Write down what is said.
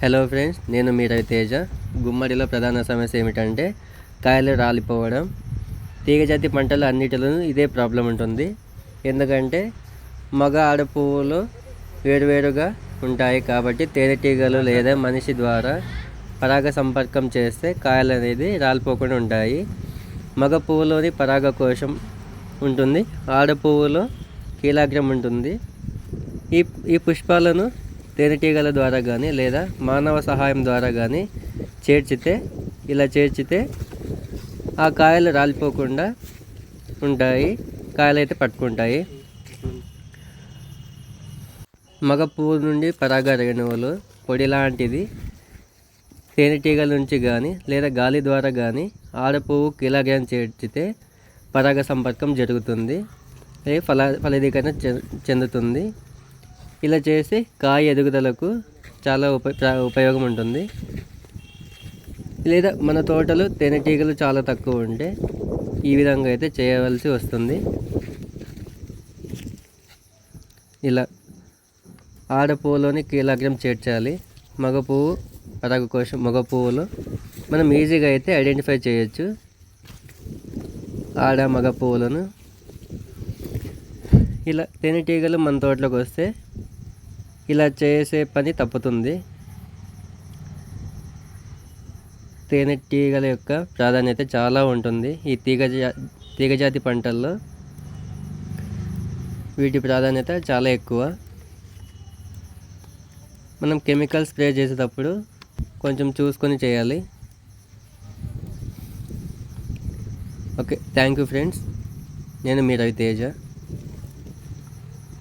Hello friends నేను మీ రవితేజ. గుమ్మడిలో ప్రధాన సమస్య ఏమిటంటే కాయలు రాలిపోవడం. తీగజాతి పంటలు అన్నిటిలోనూ ఇదే ప్రాబ్లం ఉంటుంది. ఎందుకంటే మగ ఆడ పువ్వులు వేరువేరుగా ఉంటాయి కాబట్టి తేనెటీగలు లేదా మనిషి ద్వారా పరాగ సంపర్కం చేస్తే కాయలు అనేది రాలిపోకుండా ఉంటాయి. మగ పువ్వులోని పరాగ కోశం ఉంటుంది. ఆడ పువ్వులో కీలాగ్రం ఉంటుంది. ఈ ఈ పుష్పాలను తేనెటీగల ద్వారా కానీ లేదా మానవ సహాయం ద్వారా కానీ చేర్చితే ఇలా చేర్చితే ఆ కాయలు రాలిపోకుండా ఉంటాయి కాయలు అయితే పట్టుకుంటాయి. మగ పువ్వు నుండి పరాగ రేణువులు పొడి లాంటిది తేనెటీగల నుంచి కానీ లేదా గాలి ద్వారా కానీ ఆడ పువ్వు కిలాగ్రాం చేర్చితే పరాగ సంపర్కం జరుగుతుంది ఫల ఫలదీకరణ చె- చెందుతుంది. ఇలా చేసి కాయ ఎదుగుదలకు చాలా ఉప ఉపయోగం ఉంటుంది. లేదా మన తోటలో తేనెటీగలు చాలా తక్కువ ఉంటే ఈ విధంగా అయితే చేయవలసి వస్తుంది. ఇలా ఆడపువ్వులోని కీలాగ్రం చేర్చాలి. మగ పువ్వు పరాగ కోసం మగ పువ్వులు మనం ఈజీగా అయితే ఐడెంటిఫై చేయొచ్చు. ఆడ మగ పువ్వులను. ఇలా తేనెటీగలు మన తోటలోకి వస్తే ఇలా చేసే పని తప్పుతుంది. తేనెటీగల యొక్క ప్రాధాన్యత చాలా ఉంటుంది. ఈ తీగ జా తీగజాతి పంటల్లో వీటి ప్రాధాన్యత చాలా ఎక్కువ. మనం కెమికల్ స్ప్రే చేసేటప్పుడు కొంచెం చూసుకొని చేయాలి. Okay thank you friends. నేను మీ రవితేజ.